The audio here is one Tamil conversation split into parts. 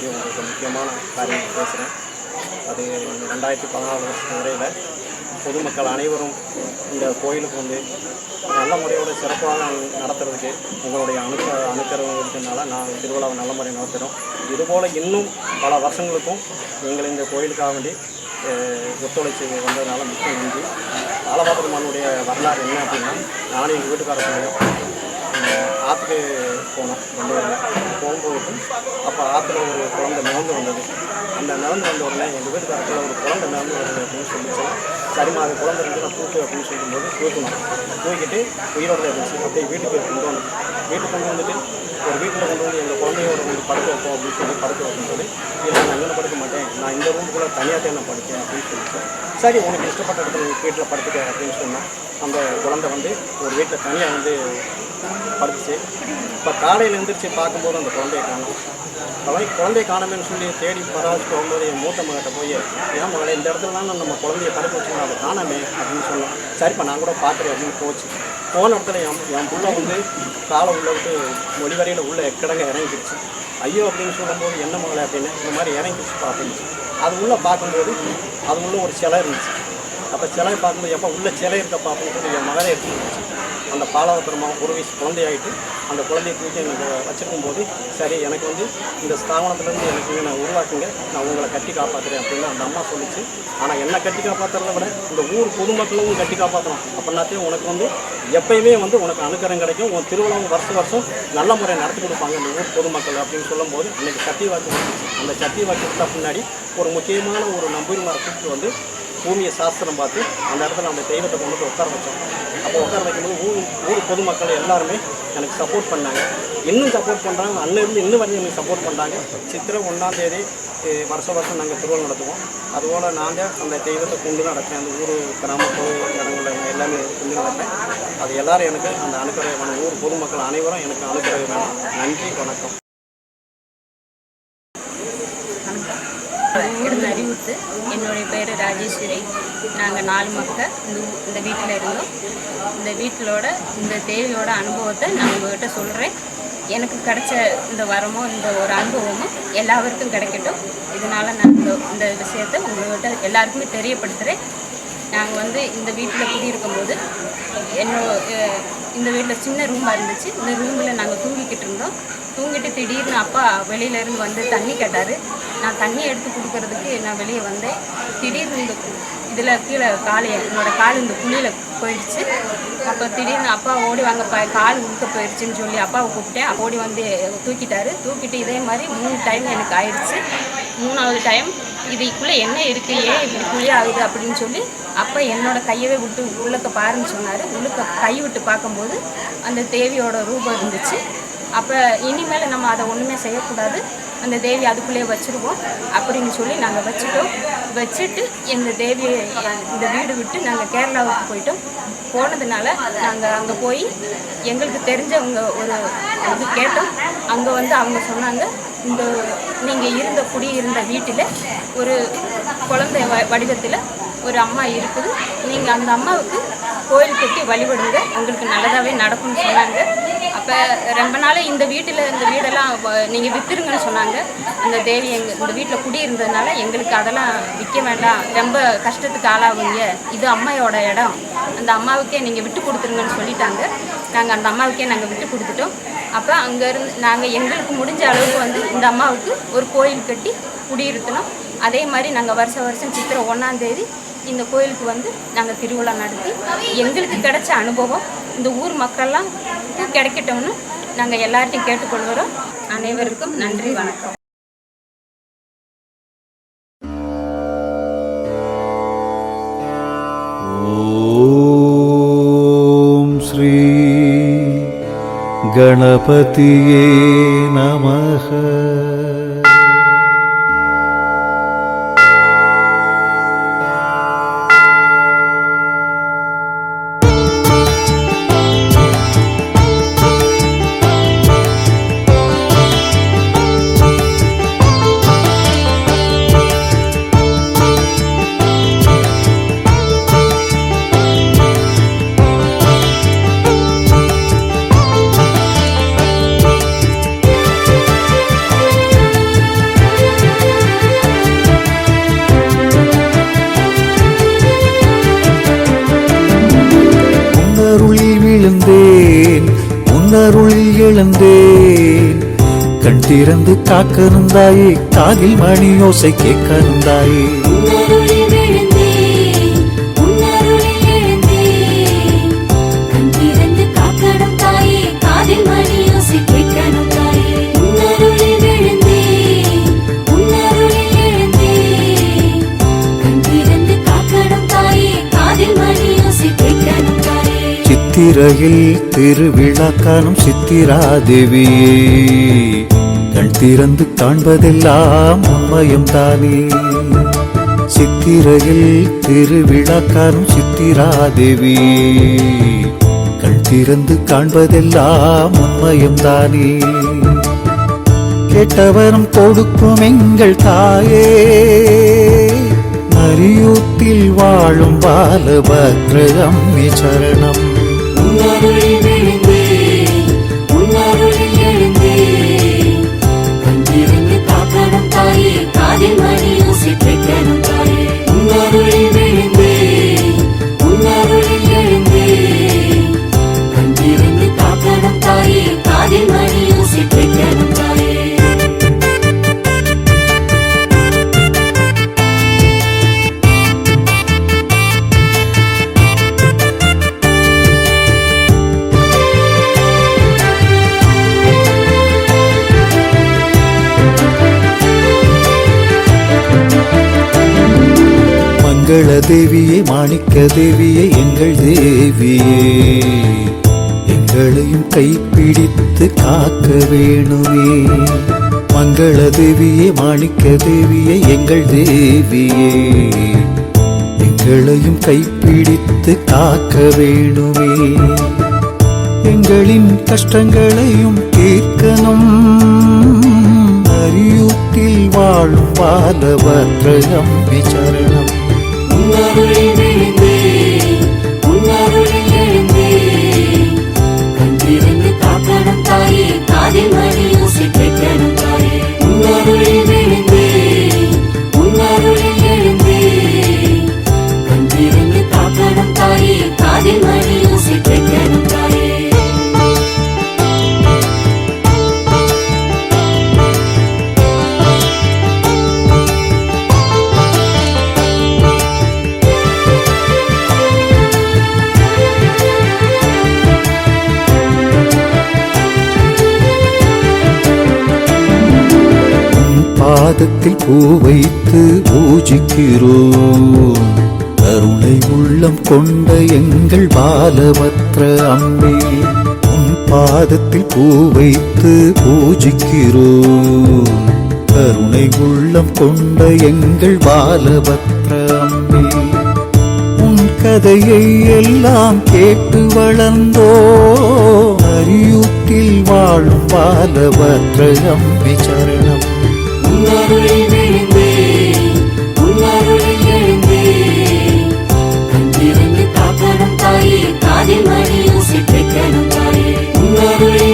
பற்றி உங்களுக்கு முக்கியமான காரியம் பேசுகிறேன். அது ரெண்டாயிரத்தி பதினாலு வருஷம் வரையில் பொதுமக்கள் அனைவரும் இந்த கோயிலுக்கு வந்து நல்ல முறையோட சிறப்பாக நடத்துறதுக்கு உங்களுடைய அணுக்க அணுக்கரம் இருக்கிறதுனால நான் திருவிழாவை நல்ல முறையை நடத்துகிறோம். இதுபோல் இன்னும் பல வருஷங்களுக்கும் எங்கள் இந்த கோயிலுக்காக வேண்டி ஒத்துழைச்சி வந்ததுனால மிக்க நன்றி. பாலபாத்திரமானுடைய வரலாறு என்ன அப்படின்னா நானும் எங்கள் வீட்டுக்காரர் ஆற்றுக்கு போனோம். ரெண்டு பேரும். போகும்போது அப்போ ஆற்றுல ஒரு குழந்தை நிலந்து வந்தது. அந்த நிலந்து வந்த உடனே எங்கள் வீட்டுக்காரத்தில் ஒரு குழந்தை நிலந்து வருது அப்படின்னு சொல்லிச்சு. சரிம்மா அது குழந்தை இருந்து நான் தூக்கு அப்படின்னு சொல்லும்போது தூக்கணும் தூக்கிட்டு உயிரோட இருந்துச்சு. அப்படியே வீட்டுக்கு கொண்டு வந்தோம் வீட்டுக்கு கொண்டு வந்துட்டு ஒரு வீட்டில் கொண்டு வந்து எங்கள் குழந்தையோட வந்து படுக்க வைப்போம் அப்படின்னு சொல்லி படுக்க சொல்லி இல்லை நான் இங்கே படுக்க மாட்டேன். நான் இந்த ரூமுக்குள்ளே தனியாக தான் நான் படுக்கேன் அப்படின்னு சொல்லிட்டு சரி உனக்கு இஷ்டப்பட்ட இடத்துல வீட்டில் படுத்துக்க அப்படின்னு சொன்னால் அந்த குழந்தை வந்து ஒரு வீட்டில் தனியாக வந்து படுத்துச்சு. இப்போ காலையில் எழுந்திரிச்சு பார்க்கும்போது அந்த குழந்தைய காணும். குழந்தை குழந்தைய காணமேன்னு சொல்லி தேடி பராமரிச்சு போகும்போது என் மூத்த மகிட்ட போய் ஏன் மகளே இந்த இடத்துல தான் நம்ம குழந்தைய படுக்க வச்சுக்கணும் அதை காணாமே அப்படின்னு சொன்னோம் சரிப்பா நான் கூட பார்க்குறேன் அப்படின்னு போச்சு போன இடத்துல என் என் பிள்ளை வந்து காலை உள்ள விட்டு மொழி வரையில் உள்ள எக்கடங்க இறங்கிடுச்சு. ஐயோ அப்படின்னு சொல்லும்போது என்ன மகளே அப்படின்னு? இந்த மாதிரி இறங்கிடுச்சு அப்படின்னு அது உள்ளே பார்க்கும்போது அது உள்ள ஒரு சிலை இருந்துச்சு. அப்போ சிலையை பார்க்கும்போது எப்போ உள்ள சிலை இருக்கப்பா அப்படின்னு என் மகனே எடுத்து அந்த பாலாவத்திரமாக ஒரு வயசு குழந்தையாயிட்டு அந்த குழந்தைய தூக்கி எனக்கு வச்சுருக்கும் போது சரி எனக்கு வந்து இந்த ஸ்தாபனத்துலேருந்து எனக்கு நான் உருவாக்குங்க நான் உங்களை கட்டி காப்பாற்றுறேன் அப்படின்னு அந்த அம்மா சொல்லிச்சு. ஆனால் என்னை கட்டி காப்பாற்றுறத விட இந்த ஊர் பொதுமக்களும் கட்டி காப்பாற்றணும் அப்படின்னாத்தையும் உனக்கு வந்து எப்பயுமே வந்து உனக்கு அனுக்கரம் கிடைக்கும். உன் திருவிழாவும் வருஷம் வருஷம் நல்ல முறை நடத்தி கொடுப்பாங்க இந்த ஊர் பொதுமக்கள் அப்படின்னு சொல்லும்போது அன்றைக்கி சத்திய வாக்கு அந்த சத்திய வாக்கு கொடுத்த பின்னாடி ஒரு முக்கியமான ஒரு நம்பூரிமாரை கூப்பிட்டு வந்து பூமியை சாஸ்திரம் பார்த்து அந்த இடத்துல நம்ம தெய்வத்தை கொண்டு போய் உட்கார வச்சோம். அப்போ உட்கார வைக்கும்போது ஊர் ஊர் பொதுமக்கள் எல்லாருமே எனக்கு சப்போர்ட் பண்ணாங்க. இன்னும் சப்போர்ட் பண்ணுறாங்க அன்னிலிருந்து இன்னும் வரையும் எனக்கு சப்போர்ட் பண்ணுறாங்க சித்திரை ஒன்றாம் தேதி வருஷம் வருஷம் நாங்கள் திருவிழா நடத்துவோம். அதுபோல் நாங்கள் அந்த தெய்வத்தை கொண்டு நடப்பேன் அந்த ஊர் கிராமப்புற இடங்களில் எல்லாமே கொண்டு நடப்பேன் அது எல்லோரும் எனக்கு அந்த அனுக்கரை வேணும். ஊர் பொதுமக்கள் அனைவரும் எனக்கு அனுக்கரை வேணும். நன்றி வணக்கம். அறிவித்து. ராஜேஸ்வரி. நாங்கள் நாலு மக்கள் இந்த இந்த வீட்டில் இருந்தோம். இந்த வீட்டிலோட இந்த தேவியோட அனுபவத்தை நான் உங்கள்கிட்ட சொல்கிறேன் எனக்கு கிடைச்ச இந்த வரமோ இந்த ஒரு அனுபவமும் எல்லாருக்கும் கிடைக்கட்டும். இதனால் நான் இந்த இந்த விஷயத்தை உங்கள்கிட்ட எல்லாருக்குமே தெரியப்படுத்துகிறேன் நாங்கள் வந்து இந்த வீட்டில் குடியிருக்கும் போது என்னோட இந்த வீட்டில் சின்ன ரூமாக இருந்துச்சு. இந்த ரூமில் நாங்கள் தூங்கிக்கிட்டு இருந்தோம். தூங்கிட்டு திடீர்னு அப்பா வெளியிலேருந்து வந்து தண்ணி கேட்டார். நான் தண்ணி எடுத்து கொடுக்கறதுக்கு நான் வெளியே வந்தேன். திடீர்னு இந்த இதில் கீழே காலி என்னோட கால் இந்த குழியில் போயிடுச்சு. அப்போ திடீர்னு அப்பா ஓடி வாங்க ப கால் உழுக்க போயிடுச்சுன்னு சொல்லி அப்பாவை கூப்பிட்டேன். ஓடி வந்து தூக்கிட்டாரு. தூக்கிட்டு இதே மாதிரி மூணு டைம் எனக்கு ஆயிடுச்சு. மூணாவது டைம் இதுக்குள்ளே என்ன இருக்குது ஏன் இப்படி குழி ஆகுது அப்படின்னு சொல்லி அப்போ என்னோடய கையவே விட்டு உள்ளக்க பாருன்னு சொன்னார். உள்ளக்க கை விட்டு பார்க்கும்போது அந்த தேவியோட ரூபம் இருந்துச்சு. அப்போ இனிமேல் நம்ம அதை ஒன்றுமே செய்யக்கூடாது. அந்த தேவி அதுக்குள்ளேயே வச்சுருவோம். அப்படின்னு சொல்லி நாங்கள் வச்சுட்டோம். வச்சுட்டு இந்த தேவியை இந்த வீடு விட்டு நாங்கள் கேரளாவுக்கு போயிட்டோம். போனதுனால நாங்கள் அங்கே போய் எங்களுக்கு தெரிஞ்சவங்க ஒரு இது கேட்டோம். அங்கே வந்து அவங்க சொன்னாங்க இந்த நீங்கள் இருந்த குடி இருந்த வீட்டில் ஒரு குழந்தை வ வடிவத்தில் ஒரு அம்மா இருக்குது. நீங்கள் அந்த அம்மாவுக்கு கோயில் கட்டி வழிபடுங்க. உங்களுக்கு நல்லதாகவே நடக்கும்னு சொன்னாங்க. இப்போ ரொம்ப நாள் இந்த வீட்டில் இந்த வீடெல்லாம் நீங்கள் விற்றுருங்கன்னு சொன்னாங்க. அந்த தேவி எங்கள் இந்த வீட்டில் குடியிருந்ததுனால எங்களுக்கு அதெல்லாம் விற்க வேண்டாம். ரொம்ப கஷ்டத்துக்கு ஆளாகுங்க இது அம்மையோட இடம். அந்த அம்மாவுக்கே நீங்கள் விட்டு கொடுத்துருங்கன்னு சொல்லிட்டாங்க. நாங்கள் அந்த அம்மாவுக்கே நாங்கள் விட்டு கொடுத்துட்டோம். அப்போ அங்கேருந்து நாங்கள் எங்களுக்கு முடிஞ்ச அளவுக்கு வந்து இந்த அம்மாவுக்கு ஒரு கோயில் கட்டி குடியிருத்தணும். அதே மாதிரி நாங்கள் வருஷம் வருஷம் சித்திரை ஒன்றாந்தேதி இந்த கோயிலுக்கு வந்து நாங்கள் திருவிழா நடத்தி எங்களுக்கு கிடைச்ச அனுபவம் இந்த ஊர் மக்கள்லாம் கிடைக்கட்டும்னு நாங்கள் எல்லார்ட்டையும் கேட்டுக்கொள்கிறோம் அனைவருக்கும் நன்றி வணக்கம் ॐ श्री गणपतिये नमः அருள் எழுந்தேன். கண் திறந்து காக்கணுந்தாயே காதில் மணி யோசை கேட்கணும் சித்திரையில் திருவிழா காணும் சித்திரா தேவியே கண் திறந்து காண்பதெல்லாம் உண்மயம் தானே சித்திரையில் திருவிழா காணும் சித்திரா தேவியே கண் திறந்து காண்பதெல்லாம் உண்மயம் தானே கேட்டவரும் கொடுக்கும் எங்கள் தாயே. மரியூத்தில் வாழும் பாலபத்ர அம்மி சரணம். உன்னருளில் தேவியே மாணிக்க தேவியே எங்கள் தேவியே. எங்களையும் கைப்பிடித்து காக்க வேணுமே. மங்கள தேவியே மாணிக்க தேவியே எங்கள் தேவியே. எங்களையும் கைப்பிடித்து காக்க வேணுமே. எங்களின் கஷ்டங்களையும் தீர்க்கணும். அரியூட்டில் வாழும் பாலபத்ர விசரணம் காதில் மணியோசை பூ வைத்து பூஜிக்கிறோம். கருணை உள்ளம் கொண்ட எங்கள் பாலபத்ர அம்பே உன் பாதத்தில் பூ வைத்து பூஜிக்கிறோம். கருணை உள்ளம் கொண்ட எங்கள் பாலபத்ர அம்பே உன் கதையை எல்லாம் கேட்டு வளர்ந்தோ அரியூட்டில் வாழும் பாலபத்ர அம்பி சரணம். மணியோசை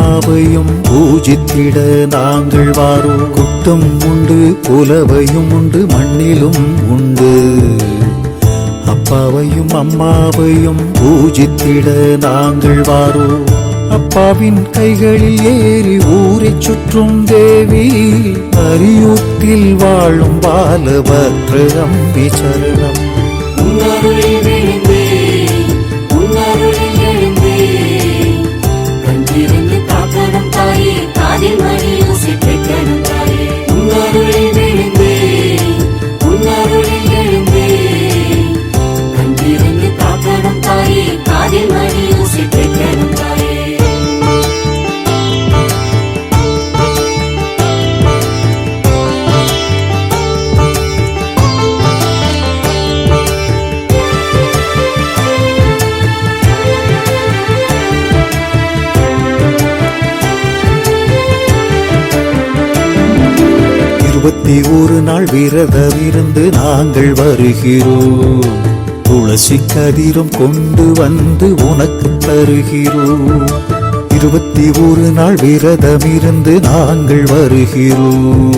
யாவையும் பூஜித்திட நாங்கள் வாரோம் குட்டும் உண்டு புலவையும் உண்டு மண்ணிலும் உண்டு. அப்பாவையும் அம்மாவையும் பூஜித்திட நாங்கள் வாரோம் அப்பாவின் கைகளில் ஏறி ஊரை சுற்றும் தேவி. அரியூத்தில் வாழும் பாலபத்ர அம்பி சரணம். ஒரு விரதமிருந்து நாங்கள் வருகிறோம். துளசி கதிரும் கொண்டு வந்து உனக்கு தருகிறோம். இருபத்தி ஒரு நாள் விரதமிருந்து நாங்கள் வருகிறோம்.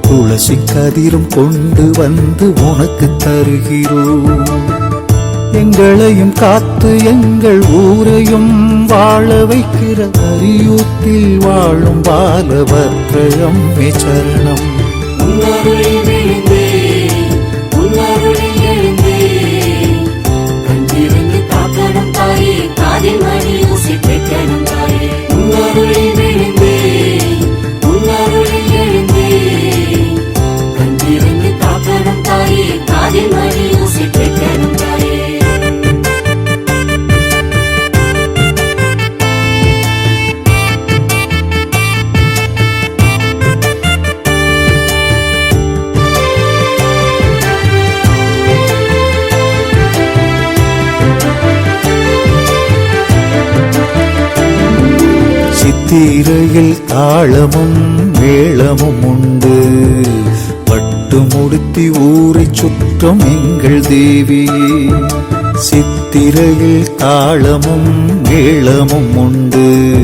துளசி கதிரும் கொண்டு வந்து உனக்கு தருகிறோம். எங்களையும் காத்து எங்கள் ஊரையும் வாழ வைக்கிற அரியூத்தில் வாழும் பாலபத்ர அம்மே சரணம். தாளமும் மேளமும் உண்டு. பட்டு முடித்தி ஊரை சுற்றும் எங்கள் தேவி. சித்திரையில் தாளமும் மேளமும் உண்டு.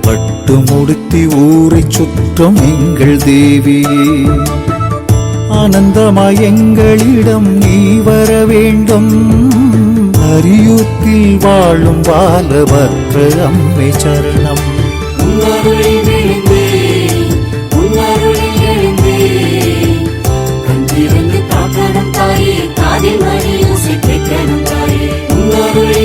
பட்டு முடித்தி ஊரை சுற்றும் எங்கள் தேவி. ஆனந்தமாய் எங்களிடம் நீ வர வேண்டும். அரியூத்தில் வாழும் பாலபத்ர அம்மை சரணம். காதில் மணி ஊசி கேட்கணும் தாயே. உன்னருளில்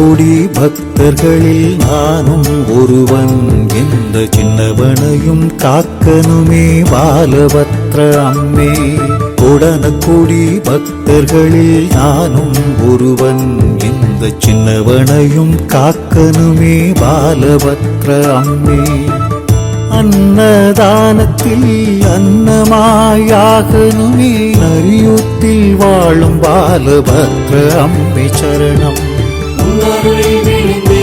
உடனக்கூடி பக்தர்களில் நானும் ஒருவன். எந்த சின்னவனையும் காக்கனுமே பாலபத்ர அம்மே. உடனக்கூடி பக்தர்களில் நானும் ஒருவன். எந்த சின்னவனையும் காக்கனுமே பாலபத்ர அம்மே. அன்னதானத்தில் அன்னமாயாகனுமே அரியூத்தில் வாழும் பாலபத்ர அம்மை சரணம். உன்னருளில் விழுந்தேன்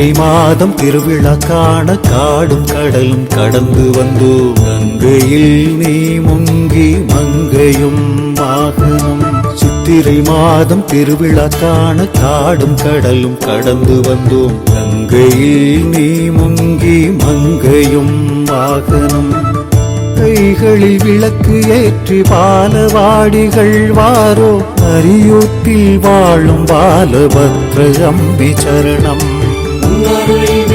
சித்திரை மாதம் திருவிழா காண காடும் கடலும் கடந்து வந்தோம் கங்கையில் நீ முங்கி மங்கையும் வாகனம் சித்திரை மாதம் திருவிழா காண காடும் கடலும் கடந்து வந்தோம் கங்கையில் நீ முங்கி மங்கையும் வாகனம் கைகளில் விளக்கு ஏற்றி பாலவாடிகள் வாரோ. அரியூத்தில் வாழும் பாலபத்ர அம்பி சரணம் உன்னருளில்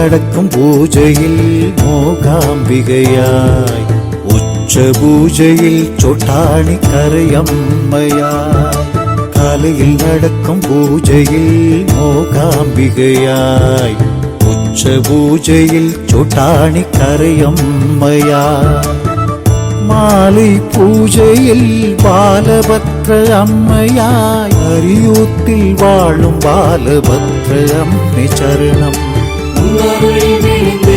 நடக்கும் பூஜையில் மோகாம்பிகையாய் உச்ச பூஜையில் சொட்டாணி கரையம்மையாய் காலையில் நடக்கும் பூஜையில் மோகாம்பிகையாய் உச்ச பூஜையில் சொட்டாணி கரையம்மையாய் மாலை பூஜையில் பாலபத்ர அம்மையாய் அரியூத்தில் வாழும் பாலபத்ர அம்மை சரணம் உன்னருளில் விழுந்தேன்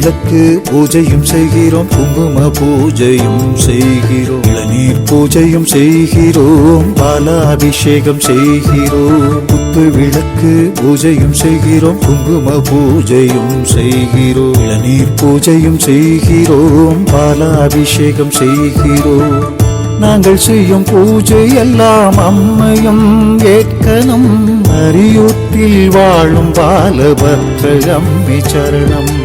விளக்கு பூஜையும் செய்கிறோம் குங்கும பூஜையும் செய்கிறோம். இளநீர் பூஜையும் செய்கிறோம் பால அபிஷேகம் செய்கிறோம். குத்து விளக்கு பூஜையும் செய்கிறோம் குங்கும பூஜையும் செய்கிறோம். இளநீர் பூஜையும் செய்கிறோம் பால அபிஷேகம் செய்கிறோம். நாங்கள் செய்யும் பூஜை எல்லாம் அம்மையும் ஏற்கனும். அரியூத்தில் வாழும் பாலபத்ர அம்மி சரணம்.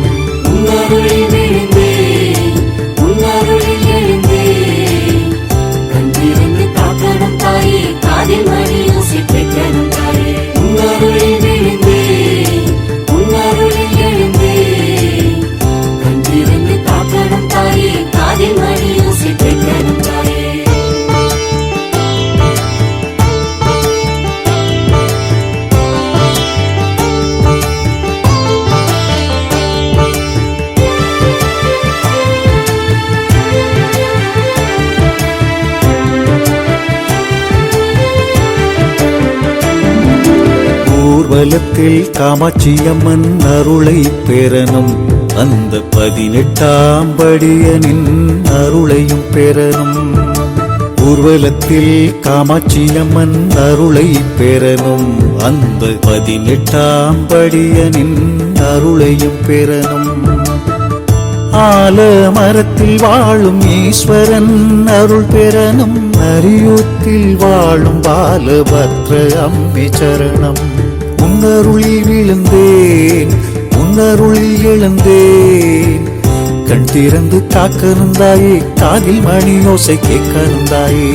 உன்னருளில் ஊர்வலத்தில் காமாட்சியம்மன் அருளை பெறனும் அந்த பதினெட்டாம் படியனின் அருளையும் பெறனும் ஊர்வலத்தில் காமாட்சியம்மன் அருளை பெறனும் அந்த பதினெட்டாம் படியனின் அருளையும் பெறனும் ஆல மரத்தில் வாழும் ஈஸ்வரன் அருள் பெறனும் அரியூத்தில் வாழும் பாலபத்ர அம்பி சரணம். உன்னருளில் விழுந்தேன் உன்னருளில் எழுந்தேன். கண் திறந்து காக்கணுந்தாயே காதில் மணி ஓசை கேட்கணுந்தாயே